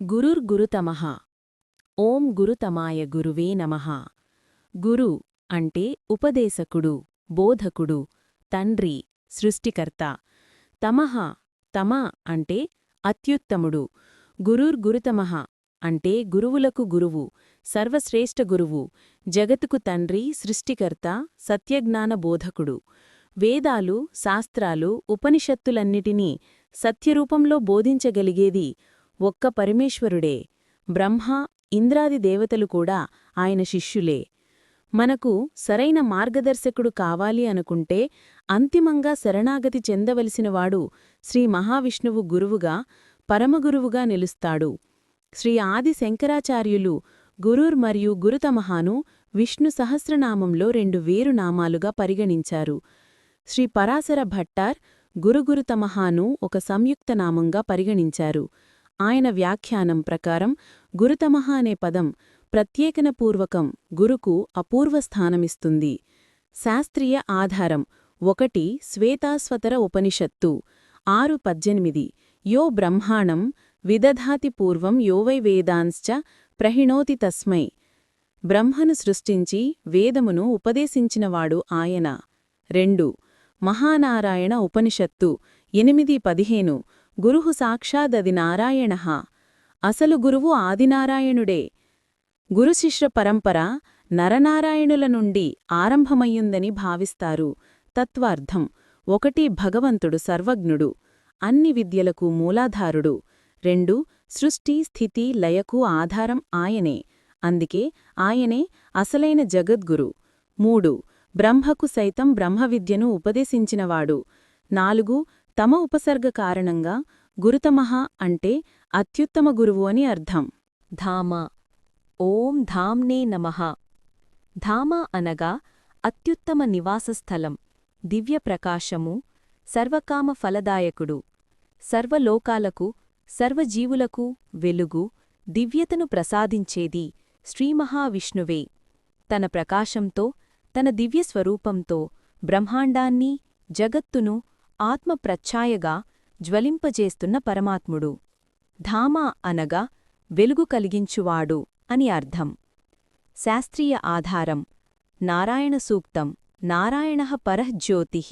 గురుర్గురుతమః ఓం గురుతమాయ గురువే నమః. గురు అంటే ఉపదేశకుడు బోధకుడు తండ్రి సృష్టికర్త. తమః తమ అంటే అత్యుత్తముడు. గురుర్గురుతమః అంటే గురువులకు గురువు సర్వశ్రేష్ఠ గురువు జగత్కు తండ్రి సృష్టికర్త సత్యజ్ఞాన బోధకుడు. వేదాలు శాస్త్రాలు ఉపనిషత్తులన్నిటినీ సత్యరూపంలో బోధించగలిగేది ఒక్క పరమేశ్వరుడే. బ్రహ్మ ఇంద్రాది దేవతలు కూడా ఆయన శిష్యులే. మనకు సరైన మార్గదర్శకుడు కావాలి అనుకుంటే అంతిమంగా శరణాగతి చెందవలసినవాడు శ్రీ మహావిష్ణువు గురువుగా పరమగురువుగా నిలుస్తాడు. శ్రీ ఆది శంకరాచార్యులు గురుర్ మరియు గురుతమహాను విష్ణు సహస్రనామంలో రెండు వేరు నామాలుగా పరిగణించారు. శ్రీ పరాశర భట్టార్ గురుగురుతమహాను ఒక సంయుక్త నామంగా పరిగణించారు. ఆయన వ్యాఖ్యానం ప్రకారం గురుతమహ అనే పదం ప్రత్యేకనపూర్వకం గురుకు అపూర్వస్థానమిస్తుంది. శాస్త్రీయ ఆధారం ఒకటి శ్వేతాస్వతర ఉపనిషత్తు ఆరు పద్దెనిమిది యో బ్రహ్మాణం విదధాతి పూర్వం యోవై వేదాంశ్చ ప్రహిణోతి తస్మై. బ్రహ్మను సృష్టించి వేదమును ఉపదేశించినవాడు ఆయన. రెండు మహానారాయణ ఉపనిషత్తు ఎనిమిది పదిహేను గురుహు సాక్షాదది నారాయణ. అసలు గురువు ఆదినారాయణుడే. గురుశిష్య పరంపర నరనారాయణుల నుండి ఆరంభమయ్యుందని భావిస్తారు. తత్వార్థం ఒకటి భగవంతుడు సర్వజ్ఞుడు అన్ని విద్యలకు మూలాధారుడు రెండు సృష్టి స్థితి లయకు ఆధారం ఆయనే అందుకే ఆయనే అసలైన జగద్గురు. మూడు బ్రహ్మకు సైతం బ్రహ్మవిద్యను ఉపదేశించినవాడు. నాలుగు తమ ఉపసర్గ కారణంగా గురుతమహ అంటే అత్యుత్తమ గురువు అని అర్థం. ధామ. ఓం ధామ్నే నమః. ధామ అనగా అత్యుత్తమ నివాసస్థలం దివ్యప్రకాశము సర్వకామ ఫలదాయకుడు సర్వలోకాలకు సర్వజీవులకు వెలుగు దివ్యతను ప్రసాదించేది శ్రీమహావిష్ణువే తన ప్రకాశంతో తన దివ్యస్వరూపంతో బ్రహ్మాండాన్ని జగత్తును ఆత్మ ప్రఛాయగా జ్వలింపజేస్తున్న పరమాత్ముడు. ధామ అనగా వెలుగు కలిగించువాడు అని అర్థం. శాస్త్రీయ ఆధారం. నారాయణ సూక్తం. నారాయణ పరఃజ్యోతిః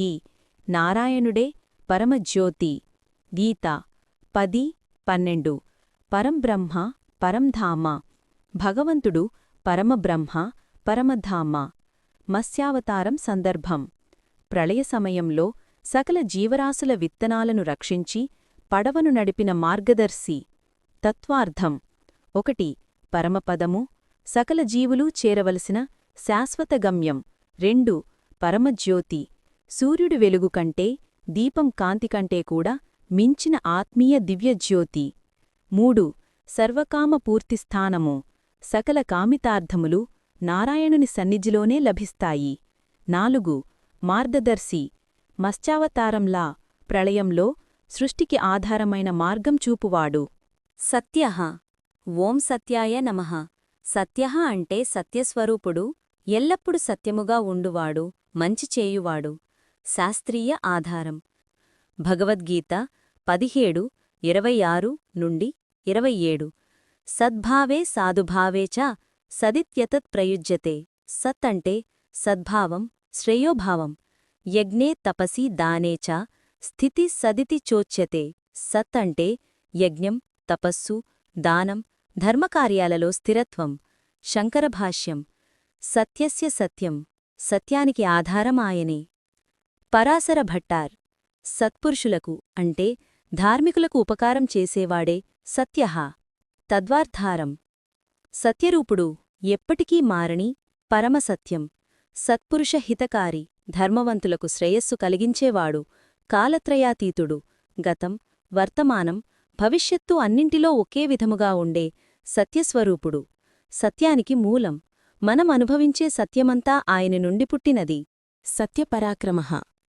నారాయణుడే పరమజ్యోతి గీత పది పన్నెండు. పరంబ్రహ్మ పరంధామ భగవంతుడు పరమబ్రహ్మ పరమధామ మత్స్యావతారం సందర్భం. ప్రళయ సమయంలో సకల జీవరాశుల విత్తనాలను రక్షించి పడవను నడిపిన మార్గదర్శి. తత్వార్థం. ఒకటి. పరమపదము. సకల జీవులూ చేరవలసిన శాశ్వత గమ్యం. రెండు. పరమజ్యోతి. సూర్యుడి వెలుగు కంటే దీపం కాంతి కంటే కూడా మించిన ఆత్మీయ దివ్యజ్యోతి. మూడు. సర్వకామ పూర్తిస్థానము సకల కామితార్థములు నారాయణుని సన్నిధిలోనే లభిస్తాయి. నాలుగు. మార్గదర్శి. మత్స్యావతారంలా ప్రళయంలో సృష్టికి ఆధారమైన మార్గం చూపువాడు. సత్య. ఓం సత్యాయ నమః. సత్య అంటే సత్యస్వరూపుడు ఎల్లప్పుడు సత్యముగా ఉండువాడు మంచి చేయువాడు. శాస్త్రీయ ఆధారం. భగవద్గీత పదిహేడు ఇరవై ఆరు నుండి ఇరవై ఏడు సద్భావే సాధుభావే చ సదిత్యతత్ ప్రయుజ్యతే సత్ అంటే సద్భావం శ్రేయోభావం. యజ్ఞే తపసి దానే చ స్థితి సదితి చోచ్యతే. సత్ అంటే యజ్ఞం తపస్సు దానం ధర్మకార్యాలలో స్థిరత్వం శంకరభాష్యం సత్యస్య సత్యం సత్యానికి ఆధారం ఆయనే పరాశర భట్టార్ సత్పురుషులకు అంటే ధార్మికులకు ఉపకారం చేసేవాడే సత్యః తద్వార్థారం సత్యరూపుడు ఎప్పటికీ మారని పరమసత్యం సత్పురుష హితకారి ధర్మవంతులకు శ్రేయస్సు కలిగించేవాడు కాలత్రయాతీతుడు. గతం వర్తమానం భవిష్యత్తు అన్నింటిలో ఒకే విధముగా ఉండే సత్యస్వరూపుడు. సత్యానికి మూలం మనం అనుభవించే సత్యమంతా ఆయన నుండి పుట్టినది. సత్యపరాక్రమ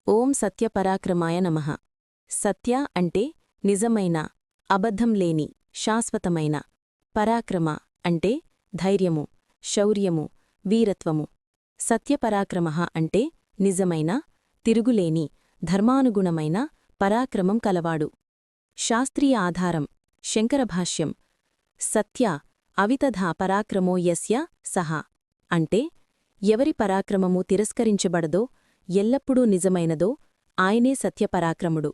ఓం సత్యపరాక్రమాయ నమః. సత్య అంటే నిజమైన అబద్ధం లేని శాశ్వతమైన. పరాక్రమ అంటే ధైర్యము శౌర్యము వీరత్వము. సత్యపరాక్రమ అంటే నిజమైన తిరుగులేని ధర్మానుగుణమైన పరాక్రమం కలవాడు. శాస్త్రీయ ఆధారం శంకరభాష్యం. సత్య అవితథా పరాక్రమో యస్య సహ. అంటే ఎవరి పరాక్రమము తిరస్కరించబడదో ఎల్లప్పుడూ నిజమైనదో ఆయనే సత్యపరాక్రముడు.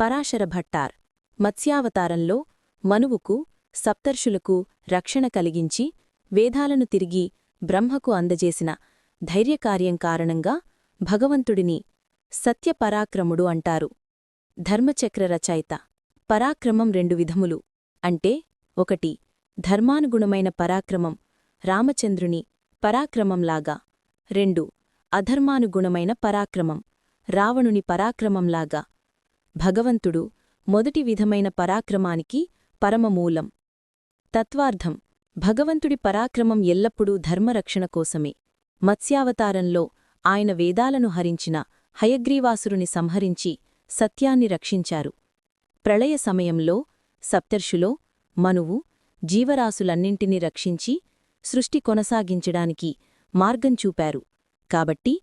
పరాశర భట్టార్ మత్స్యావతారంలో మనువుకు సప్తర్షులకు రక్షణ కలిగించి వేదాలను తిరిగి బ్రహ్మకు అందజేసిన ధైర్యకార్యం కారణంగా భగవంతుడిని సత్యపరాక్రముడు అంటారు. ధర్మచక్ర రచయిత. పరాక్రమం రెండు విధములు. అంటే ఒకటి ధర్మానుగుణమైన పరాక్రమం రామచంద్రుని పరాక్రమంలాగా. రెండు అధర్మానుగుణమైన పరాక్రమం రావణుని పరాక్రమంలాగా. భగవంతుడు మొదటి విధమైన పరాక్రమానికి పరమమూలం. తత్వార్థం భగవంతుడి పరాక్రమం ఎల్లప్పుడూ ధర్మరక్షణ కోసమే. మత్స్యావతారంలో ఆయన వేదాలను హరించిన హయగ్రీవాసురుని సంహరించి సత్యాన్ని రక్షించారు. ప్రళయ సమయంలో సప్తర్షులో మనువు జీవరాశులన్నింటినీ రక్షించి సృష్టి కొనసాగించడానికి మార్గం చూపారు. కాబట్టి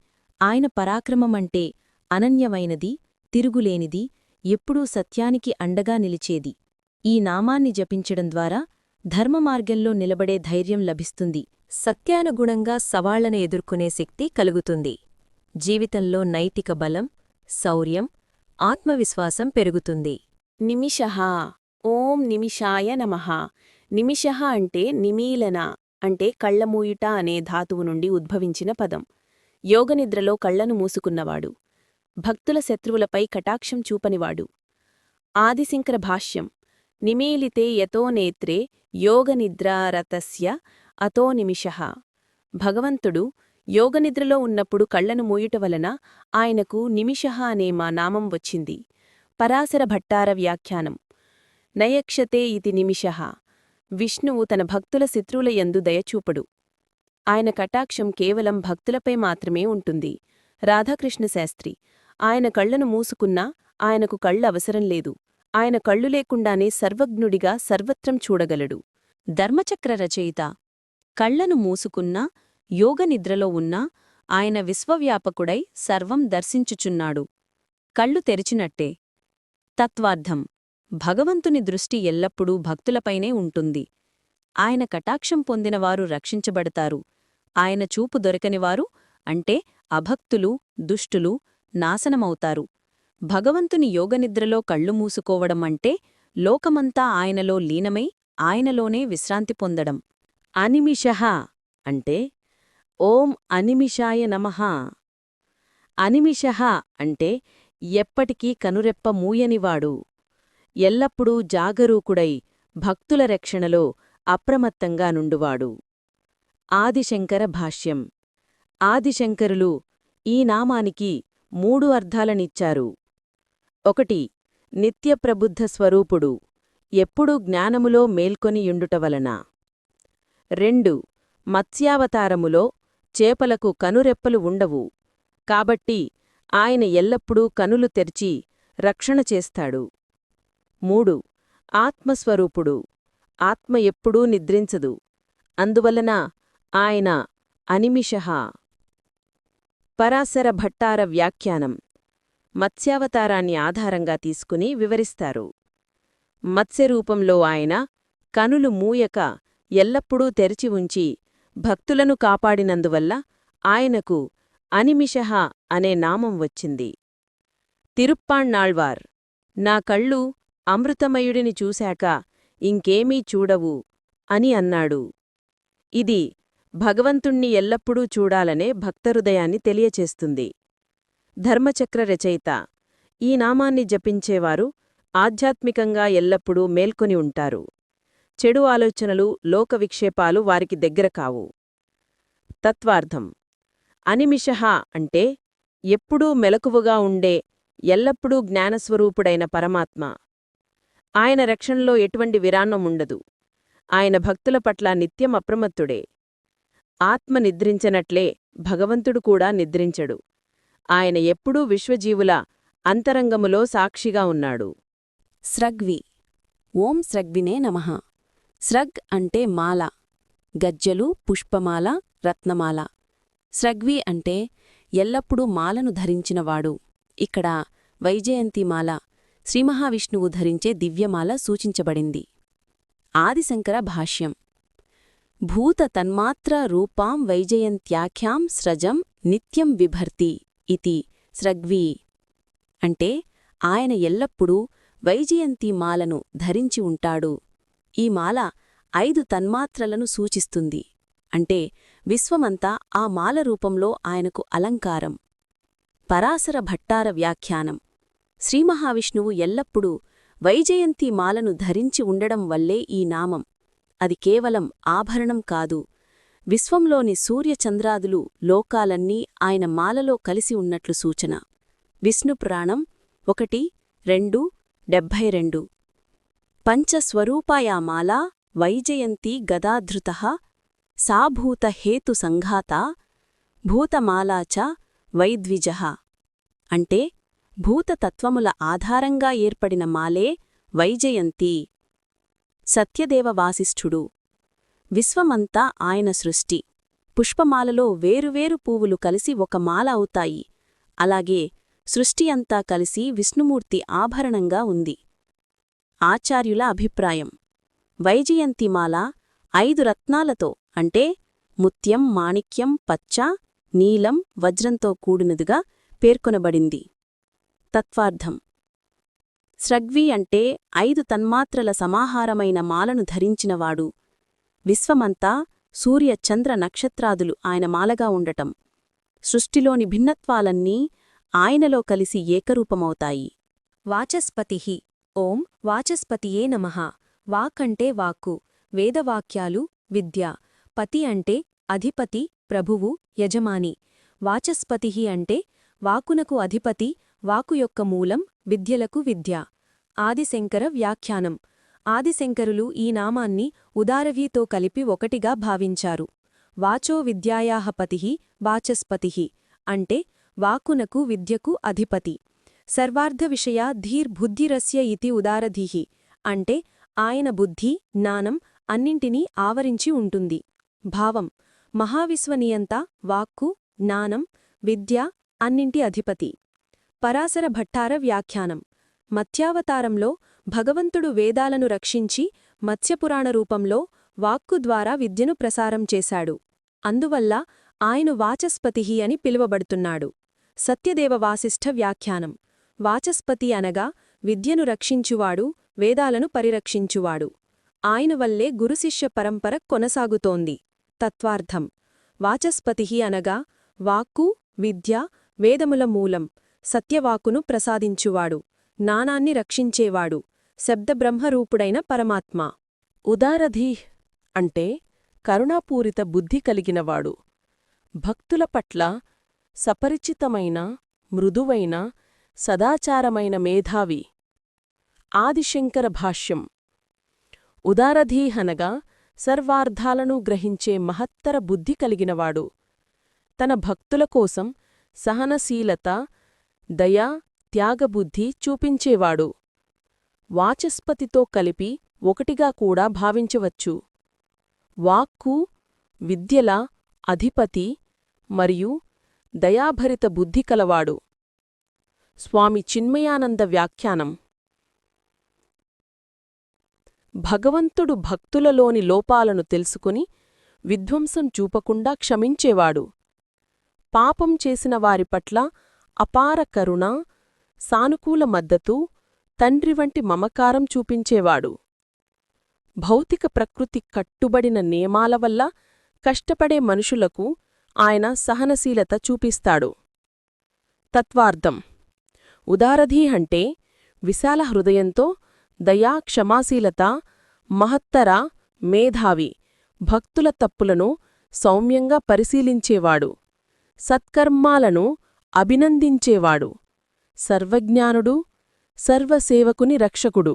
ఆయన పరాక్రమమంటే అనన్యమైనది తిరుగులేనిది ఎప్పుడూ సత్యానికి అండగా నిలిచేది. ఈ నామాన్ని జపించడం ద్వారా ధర్మమార్గంలో నిలబడే ధైర్యం లభిస్తుంది. సత్యానుగుణంగా సవాళ్ళను ఎదుర్కొనే శక్తి కలుగుతుంది. జీవితంలో నైతిక బలం శౌర్యం ఆత్మవిశ్వాసం పెరుగుతుంది. నిమిష. ఓం నిమిషాయ నమః. నిమిషః అంటే నిమీలన అంటే కళ్ళమూయుట అనే ధాతువు నుండి ఉద్భవించిన పదం. యోగనిద్రలో కళ్ళను మూసుకున్నవాడు. భక్తుల శత్రువులపై కటాక్షం చూపనివాడు. ఆదిశంకర భాష్యం. నిమీలితే యతో నేత్రే యోగనిద్రారతస్య అతో నిమిషః. భగవంతుడు యోగనిద్రలో ఉన్నప్పుడు కళ్ళను మూయుట వలన ఆయనకు నిమిషః అనే మా నామం వచ్చింది. పరాశర భట్టార వ్యాఖ్యానం. నయక్షతే ఇతి నిమిషః. విష్ణువు తన భక్తుల శత్రువుల యందు దయచూపడు. ఆయన కటాక్షం కేవలం భక్తులపై మాత్రమే ఉంటుంది. రాధాకృష్ణ శాస్త్రి ఆయన కళ్ళను మూసుకున్నా ఆయనకు కళ్ళు అవసరం లేదు. ఆయన కళ్ళు లేకుండానే సర్వజ్ఞుడిగా సర్వత్రం చూడగలడు. ధర్మచక్ర రచయిత కళ్ళను మూసుకున్నా యోగనిద్రలో ఉన్నా ఆయన విశ్వవ్యాపకుడై సర్వం దర్శించుచున్నాడు. కళ్ళు తెరిచినట్టే. తత్వార్థం. భగవంతుని దృష్టి ఎల్లప్పుడూ భక్తులపైనే ఉంటుంది. ఆయన కటాక్షం పొందినవారు రక్షించబడతారు. ఆయన చూపు దొరకనివారు అంటే అభక్తులు దుష్టులు నాశనమవుతారు. భగవంతుని యోగనిద్రలో కళ్ళు మూసుకోవడం అంటే లోకమంతా ఆయనలో లీనమై ఆయనలోనే విశ్రాంతి పొందడం. అనిమిషః అంటే ఓం అనిమిషాయ నమః. అనిమిషః అంటే ఎప్పటికీ కనురెప్ప మూయనివాడు. ఎల్లప్పుడూ జాగరూకుడై భక్తుల రక్షణలో అప్రమత్తంగా నుండువాడు. ఆదిశంకర భాష్యం. ఆదిశంకరులు ఈ నామానికి మూడు అర్థాలనిచ్చారు. ఒకటి నిత్యప్రబుద్ధ స్వరూపుడు. ఎప్పుడూ జ్ఞానములో మేల్కొనియుండుటవలన రెండు. మత్స్యావతారములో చేపలకు కనురెప్పలు ఉండవు. కాబట్టి ఆయన ఎల్లప్పుడూ కనులు తెరిచి రక్షణ చేస్తాడు. మూడు. ఆత్మస్వరూపుడు. ఆత్మ ఎప్పుడూ నిద్రించదు. అందువలన ఆయన అనిమిషః. పరాశర భట్టార వ్యాఖ్యానం. మత్స్యావతారాన్ని ఆధారంగా తీసుకుని వివరిస్తారు. మత్స్యరూపంలో ఆయన కనులు మూయక ఎల్లప్పుడూ తెరిచి ఉంచి భక్తులను కాపాడినందువల్ల ఆయనకు అనిమిషహ అనే నామం వచ్చింది. తిరుప్పాణ్ణాళ్వార్ నా కళ్ళు అమృతమయుడిని చూశాక ఇంకేమీ చూడవు అని అన్నాడు. ఇది భగవంతుణ్ణి ఎల్లప్పుడూ చూడాలనే భక్తహృదయాన్ని తెలియచేస్తుంది. ధర్మచక్ర రచయిత ఈ నామాన్ని జపించేవారు ఆధ్యాత్మికంగా ఎల్లప్పుడూ మేల్కొని ఉంటారు. చెడు ఆలోచనలు లోకవిక్షేపాలు వారికి దగ్గర కావు. తత్వార్థం. అనిమిషహ అంటే ఎప్పుడూ మెలకువగా ఉండే ఎల్లప్పుడూ జ్ఞానస్వరూపుడైన పరమాత్మ. ఆయన రక్షణలో ఎటువంటి విరాన్నముండదు ఆయన భక్తుల పట్ల నిత్యం అప్రమత్తుడే. ఆత్మ నిద్రించనట్లే భగవంతుడు కూడా నిద్రించడు. ఆయన ఎప్పుడూ విశ్వజీవుల అంతరంగములో సాక్షిగా ఉన్నాడు. స్రగ్వి. ఓం స్రగ్వినే నమః. స్రగ్ అంటే మాల గజ్జలు పుష్పమాల రత్నమాల. స్రగ్వి అంటే ఎల్లప్పుడూ మాలను ధరించినవాడు. ఇక్కడ వైజయంతిమాల శ్రీమహావిష్ణువు ధరించే దివ్యమాల సూచించబడింది. ఆదిశంకర భాష్యం. భూత తన్మాత్ర రూపాం వైజయంత్యాఖ్యాం స్రజం నిత్యం విభర్తి ఇది స్రగ్వీ. అంటే ఆయన ఎల్లప్పుడూ వైజయంతి మాలను ధరించి ఉంటాడు. ఈ మాల ఐదు తన్మాత్రలను సూచిస్తుంది. అంటే విశ్వమంతా ఆ మాల రూపంలో ఆయనకు అలంకారం. పరాశర భట్టార వ్యాఖ్యానం. శ్రీమహావిష్ణువు ఎల్లప్పుడూ వైజయంతి మాలను ధరించి ఉండడం వల్లే ఈ నామం. అది కేవలం ఆభరణం కాదు. విశ్వంలోని సూర్యచంద్రాదులు లోకాలన్నీ ఆయన మాలలో కలిసి ఉన్నట్లు సూచన. విష్ణుపురాణం ఒకటి రెండు డెబ్భై రెండు. పంచస్వరూపాయామాలా వైజయంతి గదాధృత సాభూతహేతుసంఘాత హేతు సంఘాత భూతమాలా చ వైద్విజ. అంటే భూతతత్వముల ఆధారంగా ఏర్పడిన మాలే వైజయంతి. సత్యదేవ వాసిష్ఠుడు విశ్వమంతా ఆయన సృష్టి. పుష్పమాలలో వేరువేరు పువ్వులు కలిసి ఒక మాల అవుతాయి. అలాగే సృష్టి అంతా కలిసి విష్ణుమూర్తి ఆభరణంగా ఉంది. ఆచార్యుల అభిప్రాయం. వైజయంతిమాల ఐదు రత్నాలతో అంటే ముత్యం మాణిక్యం పచ్చ నీలం వజ్రంతో కూడినదిగా పేర్కొనబడింది. తత్వార్థం. స్రగ్వి అంటే ఐదు తన్మాత్రల సమాహారమైన మాలను ధరించినవాడు. విశ్వమంతా సూర్య చంద్ర నక్షత్రాదులు ఆయన మాలగా ఉండటం. సృష్టిలోని భిన్నత్వాలన్నీ ఆయనలో కలిసి ఏకరూపమవుతాయి. వాచస్పతిహి ఓం వాచస్పతియే నమః. వాకంటే వాక్కు వేదవాక్యాలు విద్య. పతి అంటే అధిపతి ప్రభువు యజమాని. వాచస్పతి అంటే వాకునకు అధిపతి వాకు యొక్క మూలం విద్యలకు విద్య. ఆదిశంకర వ్యాఖ్యానం. ఆదిశంకరులు ఈ నామాన్ని ఉదారవీతో కలిపి ఒకటిగా భావించారు. వాచో విద్యాయాహ వాచస్పతి అంటే వాకునకు విద్యకు అధిపతి. సర్వార్ధ విషయా ధీర్బుద్ధిరస్య ఇతి ఉదారధీహి. అంటే ఆయన బుద్ధి జ్ఞానం అన్నింటినీ ఆవరించి ఉంటుంది. భావం. మహావిశ్వనియంత వాక్కు జ్ఞానం విద్య అన్నింటి అధిపతి. పరాశర భట్టార వ్యాఖ్యానం. మత్యావతారంలో భగవంతుడు వేదాలను రక్షించి మత్స్యపురాణ రూపంలో వాక్కు ద్వారా విద్యను ప్రసారం చేశాడు. అందువల్ల ఆయన వాచస్పతిహి అని పిలువబడుతున్నాడు. సత్యదేవ వాసిష్ఠ వ్యాఖ్యానం. వాచస్పతి అనగా విద్యను రక్షించువాడు వేదాలను పరిరక్షించువాడు. ఆయన వల్లే గురుశిష్య పరంపర కొనసాగుతోంది. తత్వార్థం. వాచస్పతి అనగా వాక్కు విద్య వేదముల మూలం సత్యవాకును ప్రసాదించువాడు నానాన్ని రక్షించేవాడు శబ్దబ్రహ్మరూపుడైన పరమాత్మ. ఉదారధీహ్ అంటే కరుణాపూరిత బుద్ధి కలిగినవాడు. భక్తుల పట్ల సపరిచితమైన మృదువైన సదాచారమైన మేధావి. ఆదిశంకర భాష్యం. ఉదారధీహనగా సర్వార్థాలను గ్రహించే మహత్తర బుద్ధి కలిగినవాడు. తన భక్తుల కోసం సహనశీలత దయా త్యాగబుద్ధి చూపించేవాడు. వాచస్పతితో కలిపి ఒకటిగా కూడా భావించవచ్చు. వాక్కు విద్యల అధిపతి మరియు దయాభరిత బుద్ధి కలవాడు. స్వామి చిన్మయానంద వ్యాఖ్యానం. భగవంతుడు భక్తులలోని లోపాలను తెలుసుకుని విధ్వంసం చూపకుండా క్షమించేవాడు. పాపం చేసిన వారి పట్ల అపార కరుణ సానుకూల మద్దతు తండ్రి వంటి మమకారం చూపించేవాడు. భౌతిక ప్రకృతి కట్టుబడిన నియమాల వల్ల కష్టపడే మనుషులకు ఆయన సహనశీలత చూపిస్తాడు. తత్వార్థం ఉదారధీ అంటే విశాల హృదయంతో దయా క్షమాశీలత మహత్తర మేధావి భక్తుల తప్పులను సౌమ్యంగా పరిశీలించేవాడు. సత్కర్మాలను అభినందించేవాడు. సర్వజ్ఞానుడు సర్వసేవకుని రక్షకుడు.